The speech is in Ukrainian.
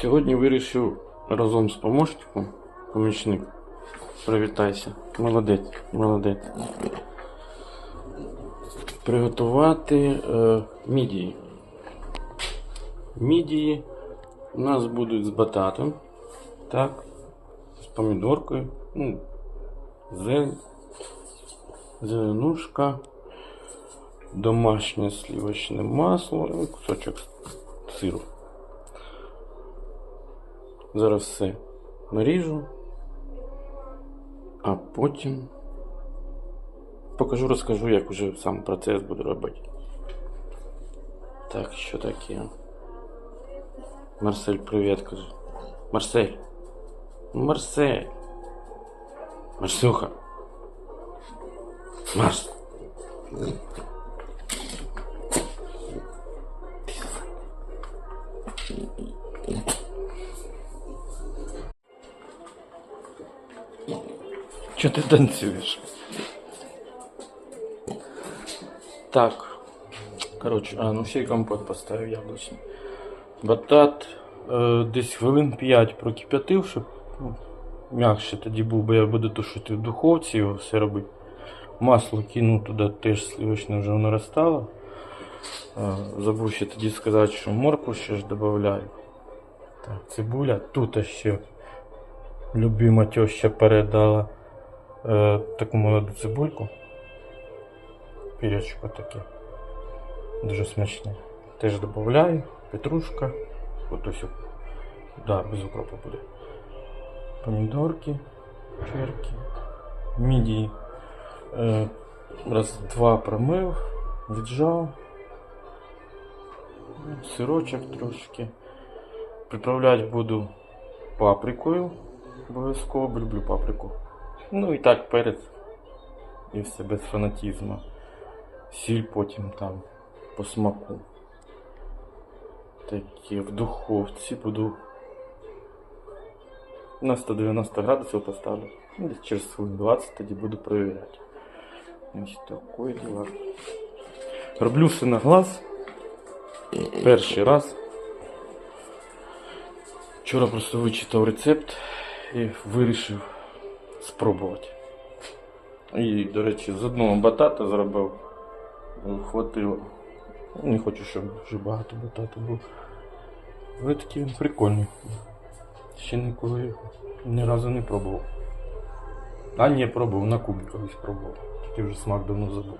Сьогодні вирішив разом з помощником, помічник, привітайся, молодець, молодець. Приготувати е, мідії. Мідії у нас будуть з бататом, так, з помідоркою, ну, зелень, зеленушка, домашнє сливочне масло і кусочок сиру. Зараз все наріжу, а потім покажу, розкажу, як уже сам процес буду робити. Так, що таке? Марсель, привіт, кажу. Марсель. Ну, Марсель. Марсюха. Марс. Чого ти танцюєш? Так. Коротше, а, ну ще й компот поставив яблучний. Батат е, десь хвилин 5 прокип'ятив, щоб ну, м'якше тоді був, бо я буду тушити в духовці його все робити. Масло кинув туди теж сливочне вже воно розстало. Е, забув ще тоді сказати, що моркву ще ж додаю. Так, цибуля. Тут ще любима теща передала е, таку молоду цибульку. Пірячко таке. Дуже смачне. Теж додаю. Петрушка. От ось. Да, без укропу буде. Помідорки, черки, мідії. Е, раз, два промив, віджав. Сирочок трошки. Приправляти буду паприкою. Обов'язково люблю паприку. Ну і так перець. І все без фанатізму. Сіль потім там по смаку. Такі в духовці буду на 190 градусів поставлю. Ну, Десь через хвилин 20 тоді буду перевіряти. Ось такої діла. Роблю все на глаз. Перший раз. Вчора просто вичитав рецепт і вирішив спробувати. І, до речі, з одного батата зробив. Хватило. Не хочу, щоб вже багато батату було. Але такий він прикольний. Ще ніколи ні разу не пробував. А ні, пробував, на кубі колись пробував. Тільки вже смак давно забув.